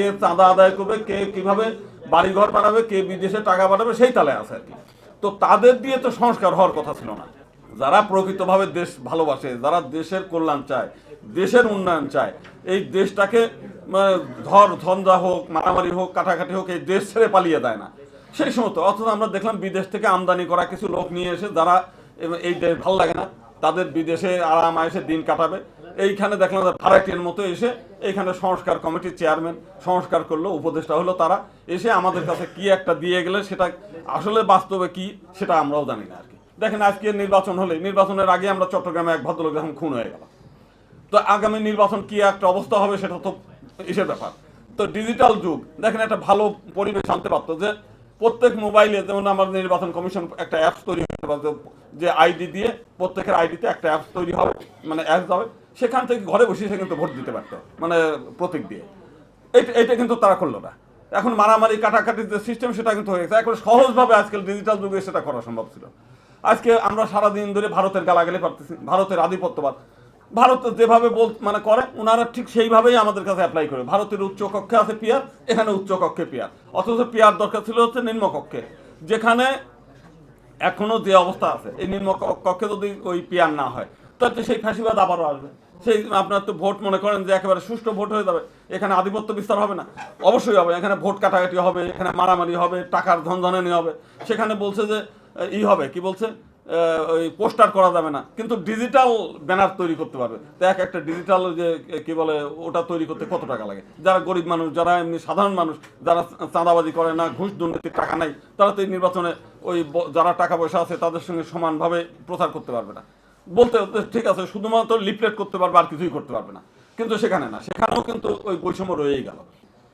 কে চাঁদা আদায় করবে, কে কীভাবে বাড়িঘর বানাবে, কে বিদেশে টাকা পাঠাবে, সেই তালে আছে আর কি। তো তাদের দিয়ে তো সংস্কার হওয়ার কথা ছিল না। যারা প্রকৃতভাবে দেশ ভালোবাসে, যারা দেশের কল্যাণ চায়, দেশের উন্নয়ন চায়, এই দেশটাকে ধর, ধন্দা হোক, মারামারি হোক, কাটাকাটি হোক, এই দেশ ছেড়ে পালিয়ে দেয় না। সেই সমস্ত, অথচ আমরা দেখলাম বিদেশ থেকে আমদানি করা কিছু লোক নিয়ে এসে, যারা এই দেশ ভালো লাগে না, তাদের বিদেশে আরাম আয়েসে দিন কাটাবে। এইখানে দেখলাম যে ভাড়াটিয়ার মতো এসে এইখানে সংস্কার কমিটির চেয়ারম্যান সংস্কার করল, উপদেষ্টা হলো তারা। এসে আমাদের কাছে কি একটা দিয়ে গেলে সেটা আসলে বাস্তবে কি, সেটা আমরাও জানি না আর কি। দেখেন আজকে নির্বাচন হলে, নির্বাচনের আগে আমরা চট্টগ্রামে এক ভদ্রলোক যখন খুন হয়ে গেল। তো আগামী নির্বাচন কি একটা অবস্থা হবে সেটা তো এসে ব্যাপার। তো ডিজিটাল যুগ, দেখেন একটা ভালো পরিবেশ আনতে পারতো যে প্রত্যেক মোবাইলে যেমন আমার নির্বাচন কমিশন একটা অ্যাপস তৈরি করতে পারতো, যে আইডি দিয়ে প্রত্যেকের আইডিতে একটা অ্যাপস তৈরি হবে মানে অ্যাপস হবে। সেখান থেকে ঘরে বসে সে কিন্তু ভোট দিতে পারতো মানে প্রতীক দিয়ে। এটা এটা কিন্তু তারা করল না। এখন মারামারি, কাটাকাটির যে সিস্টেম সেটা কিন্তু হয়ে গেছে। এখন সহজভাবে আজকাল ডিজিটাল যুগে সেটা করা সম্ভব ছিল। আজকে আমরা সারাদিন ধরে ভারতের গালাগালি পারতেছি, ভারতের আধিপত্যবাদ। ভারত যেভাবে বল মানে করে ওনারা ঠিক সেইভাবেই আমাদের কাছে অ্যাপ্লাই করে। ভারতের উচ্চ কক্ষে আছে পিয়ার, এখানে উচ্চ কক্ষে পিয়ার। অথচ পিয়ার দরকার ছিল হচ্ছে নিম্নকক্ষে যেখানে এখনও যে অবস্থা আছে, এই নিম্ন ক- কক্ষে যদি ওই পিয়ার না হয়, তাহলে সেই ফাঁসিবাদ আবারও আসবে। সেই আপনার তো ভোট মনে করেন যে একেবারে সুষ্ঠু ভোট হয়ে যাবে। এখানে আধিপত্য বিস্তার হবে না। অবশ্যই হবে। এখানে ভোট কাটাকাটি হবে, এখানে মারামারি হবে, টাকার ধনধনানি হবে। সেখানে বলছে যে, ই হবে, কি বলছে? ওই পোস্টার করা যাবে না। কিন্তু ডিজিটাল ব্যানার তৈরি করতে পারবে। তো এক একটা ডিজিটাল যে, কি বলে, ওটা তৈরি করতে কত টাকা লাগে? যারা গরিব মানুষ, যারা এমনি সাধারণ মানুষ, যারা চাঁদাবাজি করে না, ঘুষ দুর্নীতির টাকা নাই, তারা তো এই নির্বাচনে ওই যারা টাকা পয়সা আছে, তাদের সঙ্গে সমানভাবে প্রচার করতে পারবে না। বলতে, ঠিক আছে, শুধুমাত্র লিফলেট করতে পারবে আর কিছুই করতে পারবে না। কিন্তু সেখানে না, সেখানেও কিন্তু ওই বৈষম্য রয়েই গেল।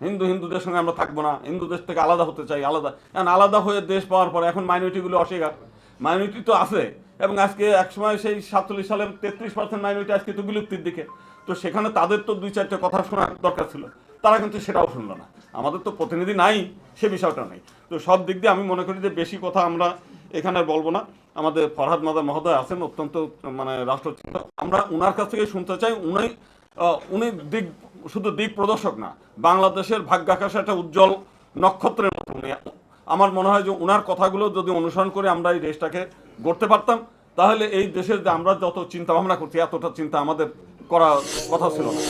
হিন্দু হিন্দুদের সঙ্গে আমরা থাকব না, হিন্দু দেশ থেকে আলাদা হতে চাই, আলাদা। এখন আলাদা হয়ে দেশ পাওয়ার পরে এখন মাইনরিটিগুলো অস্বীকার। মাইনরিটি তো আছে, এবং আজকে একসময় সেই সাতচল্লিশ সালের তেত্রিশ পার্সেন্ট মাইনরিটি আজকে তো বিলুপ্তির দিকে। তো সেখানে তাদের তো দুই চারটে কথা শোনার দরকার ছিল, তারা কিন্তু সেটাও শুনলো না। আমাদের তো প্রতিনিধি নাই, সে বিষয়টা নেই। তো সব দিক দিয়ে আমি মনে করি যে বেশি কথা আমরা এখানে বলব না। আমাদের ফরহাদ মাদা মহোদয় আছেন, অত্যন্ত মানে রাষ্ট্রচিন্তা। আমরা ওনার কাছ থেকে শুনতে চাই, উনি উনি দিক, শুধু দিক প্রদর্শক না, বাংলাদেশের ভাগ্যাকাশে একটা উজ্জ্বল নক্ষত্রের মতো উনি। আমার মনে হয় যে ওনার কথাগুলো যদি অনুসরণ করে আমরা এই দেশটাকে গড়তে পারতাম, তাহলে এই দেশের যে আমরা যত চিন্তা ভাবনা করছি, এতটা চিন্তা আমাদের করা কথা ছিল না।